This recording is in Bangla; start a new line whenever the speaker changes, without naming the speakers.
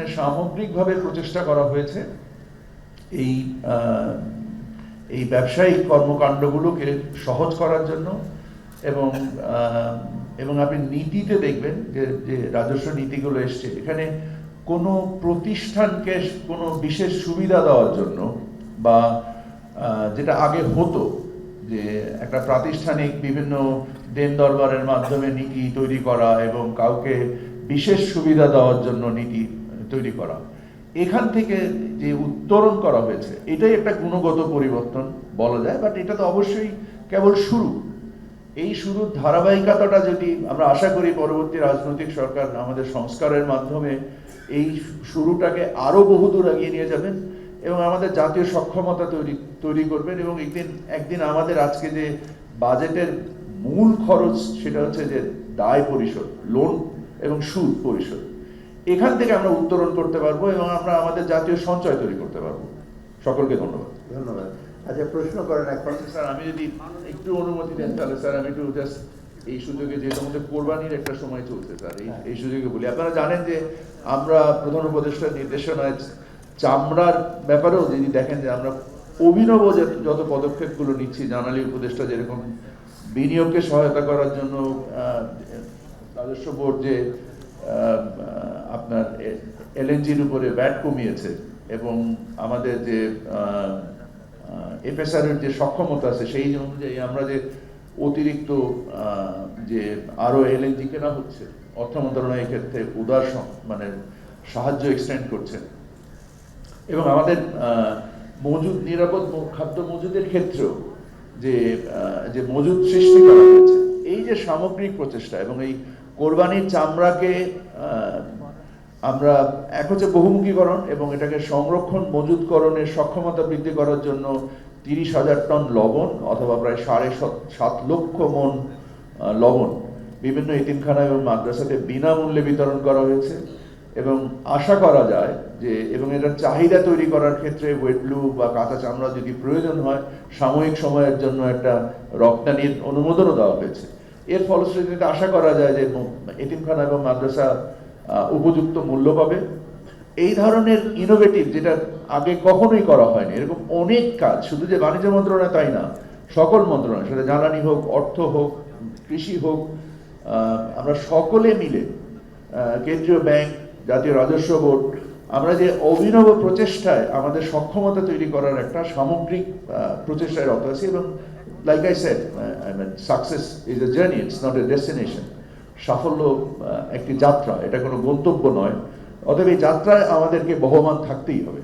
এখানে সামগ্রিকভাবে প্রচেষ্টা করা হয়েছে। এই এই ব্যবসায়িক কর্মকাণ্ডগুলোকে সহজ করার জন্য এবং এবং আপনি নীতিতে দেখবেন যে যে রাজস্ব নীতিগুলো এসছে। এখানে কোনো প্রতিষ্ঠানকে কোনো বিশেষ সুবিধা দেওয়ার জন্য বা যেটা আগে হতো যে একটা প্রাতিষ্ঠানিক বিভিন্ন দেন দরবারের মাধ্যমে নীতি তৈরি করা এবং কাউকে বিশেষ সুবিধা দেওয়ার জন্য নীতি তৈরি করা। এখান থেকে যে উত্তরণ করা হয়েছে, এটাই একটা গুণগত পরিবর্তন বলা যায় বাট এটা তো অবশ্যই কেবল শুরু। এই শুরুর ধারাবাহিকতাটা যদি আমরা আশা করি পরবর্তী রাজনৈতিক সরকার আমাদের সংস্কারের মাধ্যমে এই শুরুটাকে আরও বহুদূর এগিয়ে নিয়ে যাবেন এবং আমাদের জাতীয় সক্ষমতা তৈরি তৈরি করবেন এবং একদিন একদিন আমাদের আজকে যে বাজেটের মূল খরচ সেটা হচ্ছে যে দায় পরিশোধ লোন এবং সুদ পরিশোধ। এখান থেকে আমরা উত্তরণ করতে পারব এবং আমরা আমাদের জাতীয় সঞ্চয় তৈরি করতে পারব। সকলকে ধন্যবাদ।
ধন্যবাদ। আচ্ছা প্রশ্ন করেন এখন।
স্যার আমি যদি একটু অনুমতি দেন তাহলে স্যার আমি একটু জাস্ট এই সুযোগে যেহেতু আমাদের কোরবানির একটা সময় চলছে স্যার এই এই সুযোগে বলি। আপনারা জানেন যে আমরা প্রধান উপদেষ্টার নির্দেশনায় চামড়ার ব্যাপারেও যদি দেখেন যে আমরা অভিনব যে যত পদক্ষেপগুলো নিচ্ছি জানালি উপদেষ্টা যেরকম বিনিয়োগকে সহায়তা করার জন্য রাজস্ব বোর্ড যে আপনার এলএনজির উপরে ব্যাট কমিয়েছে এবং আমাদের যে এফএসআর এর যে সক্ষমতা আছে সেই অনুযায়ী আমরা যে অতিরিক্ত যে আরও এলএনজি কেনা হচ্ছে, অর্থ মন্ত্রণালয় ক্ষেত্রে উদার মানে সাহায্য এক্সটেন্ড করছে। এবং আমাদের মজুদ, নিরাপদ খাদ্য মজুদের ক্ষেত্রেও যে যে মজুদ সৃষ্টি করা হয়েছে যে সামগ্রিক প্রচেষ্টা এবং এই কোরবানির চামড়াকে আমরা এক হচ্ছে বহুমুখীকরণ এবং এটাকে সংরক্ষণ, মজুতকরণের সক্ষমতা বৃদ্ধি করার জন্য তিরিশ হাজার টন লবণ অথবা প্রায় সাড়ে সাত- লক্ষ মন লবণ বিভিন্ন এতিমখানা এবং মাদ্রাসাতে বিনামূল্যে বিতরণ করা হয়েছে এবং আশা করা যায় যে, এবং এটার চাহিদা তৈরি করার ক্ষেত্রে ওয়েটলু বা কাঁচা চামড়া যদি প্রয়োজন হয়, সাময়িক সময়ের জন্য একটা রপ্তানির অনুমোদনও দেওয়া হয়েছে। এর ফলশ্রুতিতে আশা করা যায় যে এতিমখানা এবং মাদ্রাসা উপযুক্ত মূল্য পাবে। এই ধরনের ইনোভেটিভ যেটা আগে কখনোই করা হয়নি, এরকম অনেক কাজ, শুধু যে বাণিজ্য মন্ত্রণালয় তাই না, সকল মন্ত্রণালয়, সেটা জ্বালানি হোক, অর্থ হোক, কৃষি হোক আমরা সকলে মিলে কেন্দ্রীয় ব্যাংক, জাতীয় রাজস্ব বোর্ড, আমরা যে অভিনব প্রচেষ্টায় আমাদের সক্ষমতা তৈরি করার একটা সামগ্রিক প্রচেষ্টায় রত আছি এবং like I said I mean success is a journey it's not a destination সাফল্য একটি যাত্রা, এটা কোনো গন্তব্য নয়। অতএব এই যাত্রায় আমাদেরকে বহমান থাকতেই হবে।